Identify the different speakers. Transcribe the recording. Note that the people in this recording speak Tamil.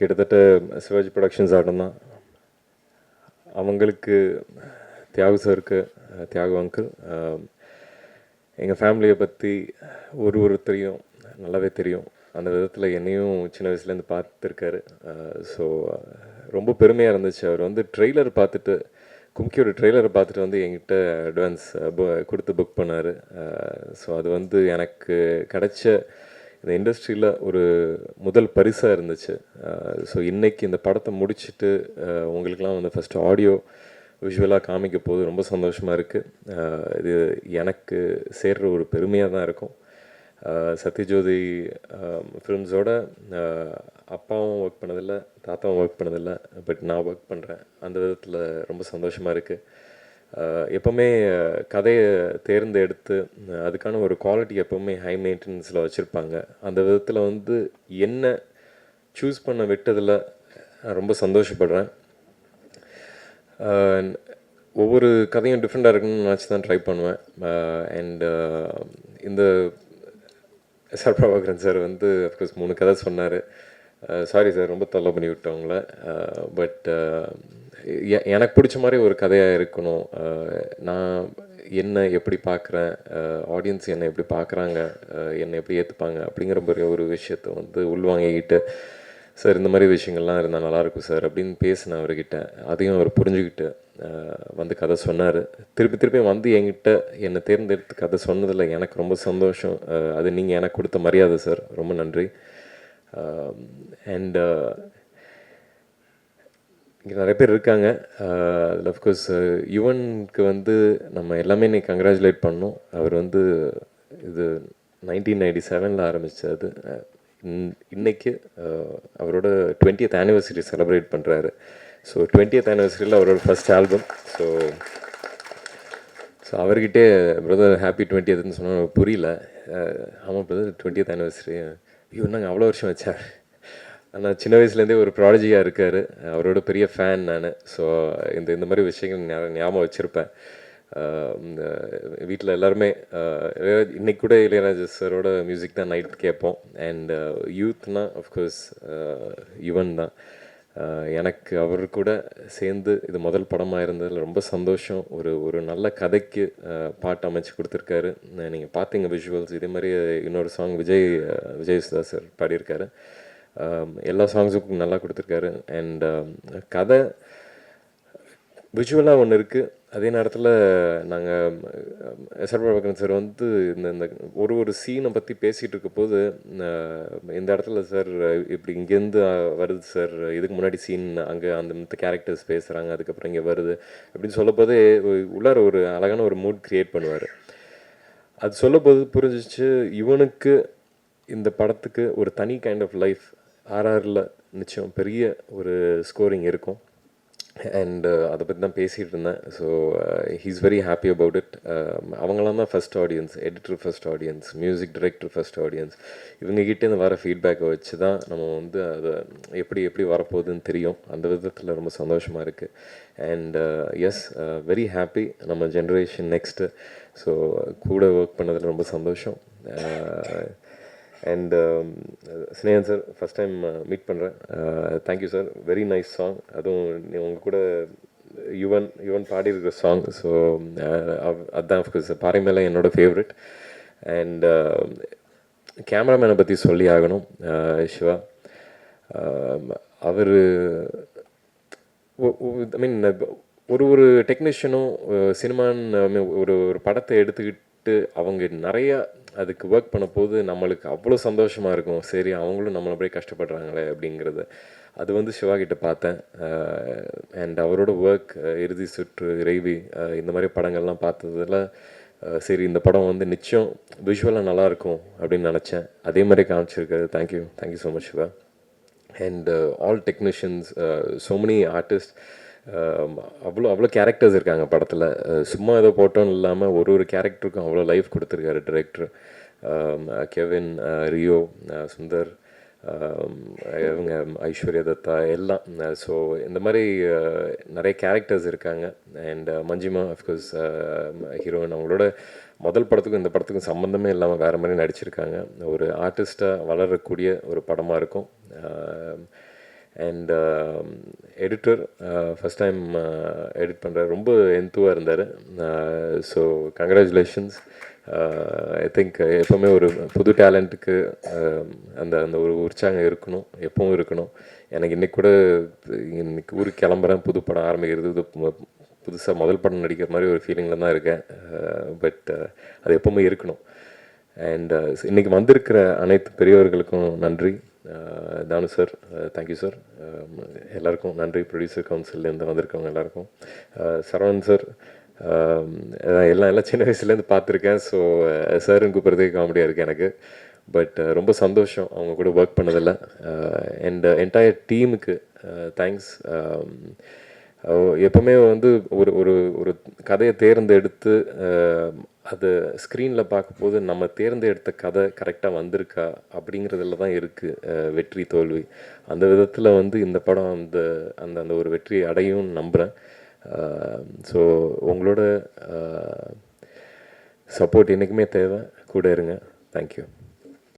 Speaker 1: கிட்டத்தட்ட சிவாஜி ப்ரொடக்ஷன்ஸ் ஆட்டம் தான் அவங்களுக்கு தியாகு சாருக்கு தியாகு அங்கிள் எங்கள் ஃபேமிலியை பற்றி ஒரு ஒருத்தரையும் நல்லாவே தெரியும். அந்த விதத்தில் என்னையும் சின்ன வயசுலேருந்து பார்த்துருக்காரு. ஸோ ரொம்ப பெருமையாக இருந்துச்சு. அவர் வந்து ட்ரெய்லர் பார்த்துட்டு கும்கியோட ட்ரெய்லரை பார்த்துட்டு வந்து என்கிட்ட அட்வான்ஸ் கொடுத்து புக் பண்ணார். ஸோ அது வந்து எனக்கு கிடைச்ச இந்த இண்டஸ்ட்ரியில் ஒரு முதல் பரிசாக இருந்துச்சு. ஸோ இன்றைக்கி இந்த படத்தை முடிச்சுட்டு உங்களுக்கெலாம் உங்களுக்கெல்லாம் வந்து ஃபஸ்ட்டு ஆடியோ விஷுவலாக காமிக்க போது ரொம்ப சந்தோஷமாக இருக்குது இது எனக்கு சேர்ற ஒரு பெருமையாக தான் இருக்கும். சத்யஜோதி ஃபிலிம்ஸோட அப்பாவும் ஒர்க் பண்ணதில்லை தாத்தாவும் ஒர்க் பண்ணதில்லை பட் நான் ஒர்க் பண்ணுறேன் அந்த விதத்தில் ரொம்ப சந்தோஷமாக இருக்குது எப்போவுமே கதையை தேர்ந்தெடுத்து அதுக்கான ஒரு குவாலிட்டி எப்போவுமே ஹை மெயின்டெனன்ஸில் வச்சுருப்பாங்க. அந்த விதத்தில் வந்து என்ன சூஸ் பண்ண விட்டதில் நான் ரொம்ப சந்தோஷப்படுறேன். ஒவ்வொரு கதையும் டிஃப்ரெண்ட்டாக இருக்குன்னு நினச்சி தான் ட்ரை பண்ணுவேன். அண்டு இந்த சார் பிரபாகரன் சார் வந்து அஃப்கோர்ஸ் மூணு கதை சொன்னார். சாரி சார் ரொம்ப தொல்லை பண்ணி விட்டவங்கள பட் எனக்கு பிடிச்ச மாதிரி ஒரு கதையாக இருக்கணும். நான் என்ன எப்படி பார்க்குறேன் ஆடியன்ஸ் என்னை எப்படி பார்க்குறாங்க என்னை எப்படி ஏற்றுப்பாங்க அப்படிங்கிற மாதிரி ஒரு விஷயத்தை வந்து உள்வாங்கிக்கிட்டு சார் இந்த மாதிரி விஷயங்கள்லாம் இருந்தால் நல்லாயிருக்கும் சார் அப்படின்னு பேசினேன் அவர்கிட்ட அதையும் அவர் புரிஞ்சுக்கிட்டு வந்து கதை சொன்னார். திருப்பி திருப்பி வந்து என்கிட்ட என்னை தேர்ந்தெடுத்து கதை சொன்னதில் எனக்கு ரொம்ப சந்தோஷம். அது நீங்கள் எனக்கு கொடுத்த மரியாதை சார். ரொம்ப நன்றி. அண்ட் இங்கே நிறைய பேர் இருக்காங்க. அதில் அஃப்கோர்ஸ் யுவனுக்கு வந்து நம்ம எல்லாமே இன்னைக்கு கங்க்ராச்சுலேட் பண்ணோம். அவர் வந்து இது நைன்டீன் நைன்டி செவனில் ஆரம்பித்தது இன்னைக்கு அவரோட டுவெண்ட்டியத் ஆனிவர்சரி செலிப்ரேட் பண்ணுறாரு ஸோ டுவெண்ட்டியத் ஆனிவர்சரியில் அவரோட ஃபர்ஸ்ட் ஆல்பம் ஸோ ஸோ அவர்கிட்டே பிரதர் ஹாப்பி டுவெண்ட்டியத்துன்னு சொன்னால் புரியல. ஆமாம் பிரதர் டுவெண்ட்டியத் ஆனிவர்சரி ஐயோ நாங்கள் அவ்வளோ வருஷம் வச்சார்? ஆனால் சின்ன வயசுலேருந்தே ஒரு ப்ராடஜியாக இருக்கார். அவரோட பெரிய ஃபேன் நான். ஸோ இந்த இந்த மாதிரி விஷயங்கள் ஞாபகம் வச்சுருப்பேன். வீட்டில் எல்லாருமே இன்னைக்கு கூட இளையராஜா சாரோட மியூசிக் தான் நைட் கேட்போம். அண்ட் யூத்னா அஃப்கோர்ஸ் யுவன் தான். எனக்கு அவர் கூட சேர்ந்து இது முதல் படமாக இருந்ததில் ரொம்ப சந்தோஷம். ஒரு ஒரு நல்ல கதைக்கு பாட்டு அமைச்சு கொடுத்துருக்காரு. நீங்கள் பார்த்தீங்க விஷுவல்ஸ் இதே மாதிரி இன்னொரு சாங் விஜய் விஜய் சுதா சார் பாடியிருக்காரு. Um, எல்லா சாங்ஸுக்கும் நல்லா கொடுத்துருக்காரு. அண்ட் um, கதை விஷுவலாக ஒன்று இருக்குது அதே நேரத்தில் நாங்கள் எஸ்ஆர் um, பிரபாகரன் சார் வந்து இந்த இந்த ஒரு ஒரு சீனை பற்றி பேசிகிட்டு இருக்க போது uh, இந்த இடத்துல சார் இப்படி இங்கேருந்து வருது சார் இதுக்கு முன்னாடி சீன் அங்கே அந்த மத்த கேரக்டர்ஸ் பேசுகிறாங்க அதுக்கப்புறம் இங்கே வருது அப்படின்னு சொல்லும்போது உள்ளார ஒரு அழகான ஒரு மூட் க்ரியேட் பண்ணுவார். அது சொல்லும்போது புரிஞ்சிச்சு இவனுக்கு இந்த படத்துக்கு ஒரு தனி கைண்ட் ஆஃப் லைஃப் ஆர்ஆரில் நிச்சயம் பெரிய ஒரு ஸ்கோரிங் இருக்கும். அண்ட் அதை பற்றி தான் பேசிகிட்டு இருந்தேன். So he's very happy about it அவங்களாம் தான் first audience editor first audience music director first audience இவங்ககிட்டேருந்து வர ஃபீட்பேக்கை வச்சு தான் நம்ம வந்து அதை எப்படி எப்படி வரப்போகுதுன்னு தெரியும். அந்த விதத்தில் ரொம்ப சந்தோஷமாக இருக்குது அண்ட் எஸ் வெரி ஹாப்பி நம்ம ஜென்ரேஷன் நெக்ஸ்ட்டு ஸோ கூட ஒர்க் பண்ணதில் ரொம்ப சந்தோஷம். And Snehan sir first time meet பண்ணுறேன் thank you sir very nice song அதுவும் நீ- கூட யுவன் யுவன் பாடியிருக்கிற சாங் ஸோ அதுதான் அஃப்கோர்ஸ் பாறை மேலே என்னோட ஃபேவரட் அண்ட் கேமராமேனை பற்றி சொல்லி ஆகணும் uh, சிவா. அவர் ஐ மீன் ஒரு ஒரு டெக்னீஷியனும் சினிமான்னு uh, ஒரு ஒரு படத்தை எடுத்துக்கிட்டு அவங்க நிறைய அதுக்கு ஒர்க் பண்ண போது நம்மளுக்கு அவ்வளோ சந்தோஷமாக இருக்கும். சரி அவங்களும் நம்மளை அப்படியே கஷ்டப்படுறாங்களே அப்படிங்கிறது. அது வந்து சிவா கிட்ட பார்த்தேன். அண்ட் அவரோட ஒர்க் இறுதி சுற்று இறைவி இந்த மாதிரி படங்கள்லாம் பார்த்ததுல சரி இந்த படம் வந்து நிச்சயம் விஷுவலாக நல்லாயிருக்கும் அப்படின்னு நினச்சேன். அதே மாதிரி காமிச்சிருக்காரு. Thank you thank you so much Siva. And all technicians so many artist அவ்வளோ அவ்வளோ கேரக்டர்ஸ் இருக்காங்க படத்தில். சும்மா ஏதோ போட்டோன்னு இல்லாமல் ஒரு ஒரு கேரக்டருக்கும் அவ்வளோ லைஃப் கொடுத்துருக்காரு டிரெக்டர் கெவின் ரியோ சுந்தர் இவங்க ஐஸ்வர்யா தத்தா எல்லாம். ஸோ இந்த மாதிரி நிறைய கேரக்டர்ஸ் இருக்காங்க. அண்ட் மஞ்சிமா அஃப்கோர்ஸ் ஹீரோயின் அவங்களோட முதல் படத்துக்கும் இந்த படத்துக்கும் சம்மந்தமே இல்லாமல் வேறு மாதிரி நடிச்சிருக்காங்க. ஒரு ஆர்டிஸ்ட்டாக வளரக்கூடிய ஒரு படமாக இருக்கும். And editor first time edit பண்ணுற ரொம்ப எந்துவாக இருந்தார். So uh, congratulations I think uh, uh, எப்போவுமே ஒரு புது டேலண்ட்டுக்கு um, அந்த அந்த ஒரு உற்சாகம் இருக்கணும். எப்பவும் இருக்கணும். எனக்கு இன்றைக்கி கூட இன்னைக்கு ஊருக்கு கிளம்புறேன். புது படம் ஆரம்பிக்கிறது இது புதுசாக முதல் படம் நடிக்கிற மாதிரி ஒரு ஃபீலிங்கில் தான் இருக்கேன். பட் அது எப்போவுமே இருக்கணும். அண்ட் இன்றைக்கி வந்திருக்கிற அனைத்து பெரியவர்களுக்கும் நன்றி. தானு சார் தேங்க்யூ சார் எல்லாருக்கும் நன்றி. ப்ரொடியூசர் கவுன்சில்லேருந்து வந்திருக்கவங்க எல்லாருக்கும். சரவணன் சார் எல்லாம் எல்லாம் சின்ன வயசுலேருந்து பார்த்துருக்கேன். ஸோ சாருன்னு கூப்பிட்றதே காமெடியாக இருக்குது எனக்கு. பட் ரொம்ப சந்தோஷம் அவங்க கூட ஒர்க் பண்ணதில். அண்ட் என்டையர் டீமுக்கு தேங்க்ஸ் எப்போவுமே வந்து ஒரு ஒரு ஒரு கதையை தேர்ந்தெடுத்து அது ஸ்க்ரீனில் பார்க்கும்போது நம்ம தேர்ந்தெடுத்த கதை கரெக்டாக வந்திருக்கா அப்படிங்கிறதுல தான் இருக்குது வெற்றி தோல்வி. அந்த விதத்தில் வந்து இந்த படம் அந்த அந்த அந்த ஒரு வெற்றி அடையும்னு நம்புகிறேன் ஸோ உங்களோட சப்போர்ட் என்றைக்குமே தேவை. கூட இருங்க. தேங்க்யூ